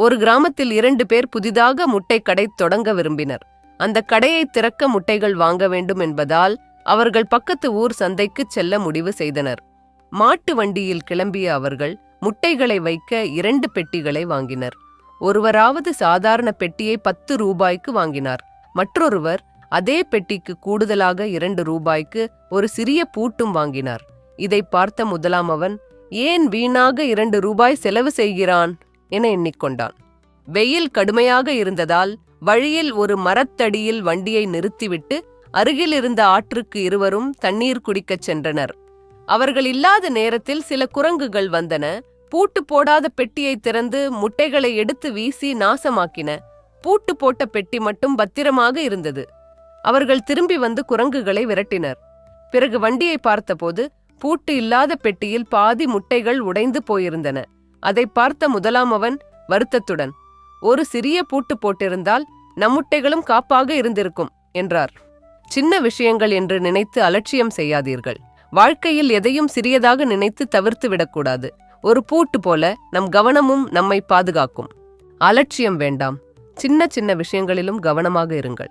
ஒரு கிராமத்தில் இரண்டு பேர் புதிதாக முட்டை கடை தொடங்க விரும்பினர். அந்த கடையை திறக்க முட்டைகள் வாங்க வேண்டும் என்பதால் அவர்கள் பக்கத்து ஊர் சந்தைக்கு செல்ல முடிவு செய்தனர். மாட்டு வண்டியில் கிளம்பிய அவர்கள் முட்டைகளை வைக்க இரண்டு பெட்டிகளை வாங்கினர். ஒருவராவது சாதாரண பெட்டியை பத்து ரூபாய்க்கு வாங்கினார். மற்றொருவர் அதே பெட்டிக்கு கூடுதலாக இரண்டு ரூபாய்க்கு ஒரு சிறிய பூட்டும் வாங்கினார். இதை பார்த்த முதலாம் அவன் ஏன் வீணாக இரண்டு ரூபாய் செலவு செய்கிறான்? என எண்ணிக்கொண்டான். வெயில் கடுமையாக இருந்ததால் வழியில் ஒரு மரத்தடியில் வண்டியை நிறுத்திவிட்டு அருகில் இருந்த ஆற்றுக்கு இருவரும் தண்ணீர் குடிக்கச் சென்றனர். அவர்கள் இல்லாத நேரத்தில் சில குரங்குகள் வந்தன. பூட்டு போடாத பெட்டியை திறந்து முட்டைகளை எடுத்து வீசி நாசமாக்கின. பூட்டு போட்ட பெட்டி மட்டும் பத்திரமாக இருந்தது. அவர்கள் திரும்பி வந்து குரங்குகளை விரட்டினர். பிறகு வண்டியை பார்த்தபோது பூட்டு இல்லாத பெட்டியில் பாதி முட்டைகள் உடைந்து போயிருந்தன. அதை பார்த்த முதலாம் அவன் வருத்தத்துடன் ஒரு சிறிய பூட்டு போட்டிருந்தால் நம்முட்டைகளும் காப்பாக இருந்திருக்கும் என்றார். சின்ன விஷயங்கள் என்று நினைத்து அலட்சியம் செய்யாதீர்கள். வாழ்க்கையில் எதையும் சிறியதாக நினைத்து தவிர்த்து விடக்கூடாது. ஒரு பூட்டு போல நம் கவனமும் நம்மை பாதுகாக்கும். அலட்சியம் வேண்டாம். சின்ன சின்ன விஷயங்களிலும் கவனமாக இருங்கள்.